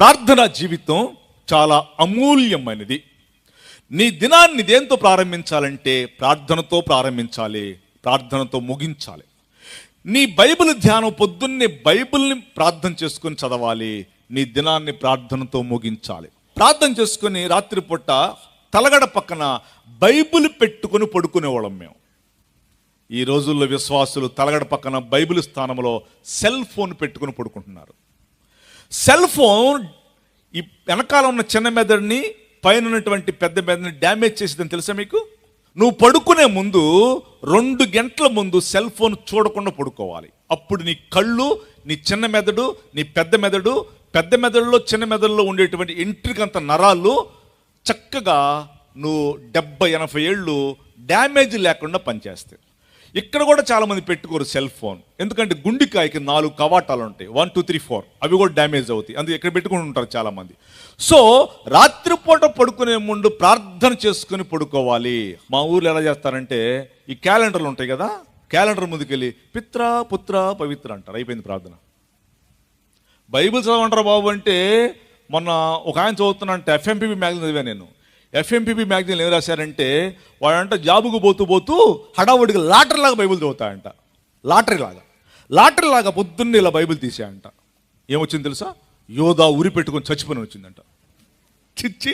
ప్రార్థన జీవితం చాలా అమూల్యమైనది. నీ దినాన్ని దేంతో ప్రారంభించాలంటే ప్రార్థనతో ప్రారంభించాలి ప్రార్థనతో ముగించాలి. నీ బైబిల్ ధ్యానం పొద్దున్నే బైబిల్ని ప్రార్థన చేసుకుని చదవాలి నీ దినాన్ని ప్రార్థనతో ముగించాలి. ప్రార్థన చేసుకుని రాత్రిపూట తలగడ పక్కన బైబిల్ పెట్టుకొని పడుకునేవాళ్ళం మేము. ఈ రోజుల్లో విశ్వాసులు తలగడ పక్కన బైబిల్ స్థానంలో సెల్ ఫోన్ పెట్టుకుని పడుకుంటున్నారు. సెల్ ఫోన్ ఈ వెనకాల ఉన్న చిన్న మెదడుని పైన ఉన్నటువంటి పెద్ద మెదడుని డ్యామేజ్ చేసిందని తెలుసా మీకు? నువ్వు పడుకునే ముందు రెండు గంటల ముందు సెల్ ఫోన్ చూడకుండా పడుకోవాలి. అప్పుడు నీ కళ్ళు నీ చిన్న మెదడు నీ పెద్ద మెదడు పెద్ద మెదడులో చిన్న మెదడులో ఉండేటువంటి ఎంట్రికంత నరాలు చక్కగా నువ్వు డెబ్బై ఎనభై ఏళ్ళు డ్యామేజ్ లేకుండా పనిచేస్తాయి. ఇక్కడ కూడా చాలామంది పెట్టుకోరు సెల్ ఫోన్. ఎందుకంటే గుండికాయకి నాలుగు కవాటాలు ఉంటాయి. వన్ టూ త్రీ ఫోర్ అవి కూడా డ్యామేజ్ అవుతాయి. అందుకే ఇక్కడ పెట్టుకుని ఉంటారు చాలామంది. సో రాత్రిపూట పడుకునే ముందు ప్రార్థన చేసుకుని పడుకోవాలి. మా ఊర్లో ఎలా చేస్తారంటే ఈ క్యాలెండర్లు ఉంటాయి కదా క్యాలెండర్ ముందుకెళ్ళి పిత్ర పుత్ర పవిత్ర అంటారు. అయిపోయింది ప్రార్థన. బైబిల్ చదవంటారు బాబు అంటే మొన్న ఒక ఆయన చదువుతున్నానంటే ఎఫ్ఎంపీబీ మ్యాగజైన్ చదివా నేను. ఎఫ్ఎంపీపీ మ్యాగజైన్ ఏం రాశారంటే వాడంట జాబుకు పోతూ పోతూ హడావుడికి లాటరీ లాగా బైబిల్ చదువుతాయంట. లాటరీ లాగా లాటరీ లాగా పొద్దున్నే ఇలా బైబిల్ తీసాయంట. ఏమొచ్చింది తెలుసా? యోధా ఉరి పెట్టుకొని చచ్చిపోయి వచ్చిందంట. చిచ్చి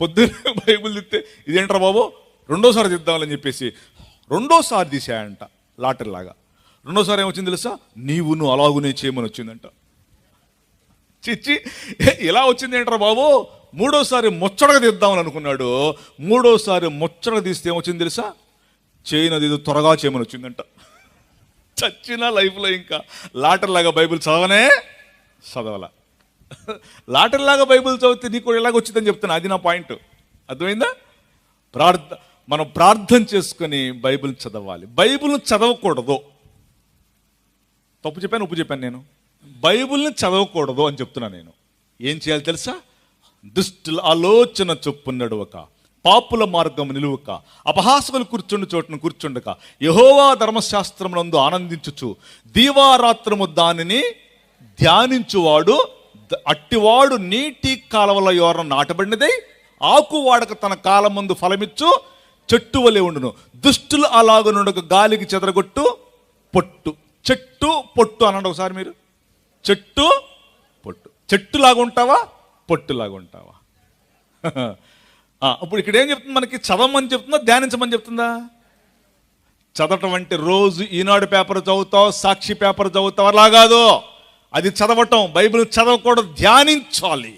పొద్దున్నే బైబిల్ తిత్తే ఇదేంట్రా బాబు? రెండోసారి తిద్దామని చెప్పేసి రెండోసారి తీసాయంట లాటరీ లాగా రెండోసారి ఏమొచ్చింది తెలుసా? నీవు నువ్వు అలాగునే చేయమని వచ్చిందంట. చిచ్చి ఇలా వచ్చింది ఏంట్రా బాబు? మూడోసారి ముచ్చటగా తీద్దామని అనుకున్నాడు. మూడోసారి ముచ్చటగా తీస్తే ఏమొచ్చింది తెలుసా? చేయనది ఇది త్వరగా చేయమని వచ్చిందంట. చచ్చిన లైఫ్లో ఇంకా లాటర్ లాగా బైబిల్ చదవనే చదవాల. లాటర్ లాగా బైబిల్ చదివితే నీకు కూడా ఎలాగ వచ్చిందని చెప్తాను అది నా పాయింట్. అర్థమైందా? ప్రార్థ మనం ప్రార్థన చేసుకొని బైబిల్ చదవాలి. బైబిల్ని చదవకూడదు. తప్పు చెప్పాను ఉప్పు చెప్పాను నేను. బైబిల్ని చదవకూడదు అని చెప్తున్నా నేను. ఏం చేయాలి తెలుసా? దుష్టుల ఆలోచన చొప్పున నడువక పాపుల మార్గం నిలువక అపహాసకులు కూర్చుండు చోటును కూర్చుండక యహోవా ధర్మశాస్త్రమునందు ఆనందించుచు దీవారాత్రము దానిని ధ్యానించువాడు అట్టివాడు నీటి కాలవల యోరం నాటబడినదై ఆకు వాడక తన కాలం ముందు ఫలమిచ్చు చెట్టు వలె ఉండును. దుష్టులు అలాగనుండక గాలికి చెదరగొట్టు పొట్టు. చెట్టు పొట్టు అనండి ఒకసారి మీరు. చెట్టు పొట్టు. చెట్టులాగా ఉంటావా? పొట్టులాగా ఉంటావా ఇప్పుడు ఇక్కడ ఏం చెప్తుంది మనకి? చదవమని చెప్తుందా? ధ్యానించమని చెప్తుందా? చదవటం అంటే రోజు ఈనాడు పేపర్ చదువుతావు సాక్షి పేపర్ చదువుతావు అలా కాదు. అది చదవటం బైబిల్ చదవకూడదు ధ్యానించాలి.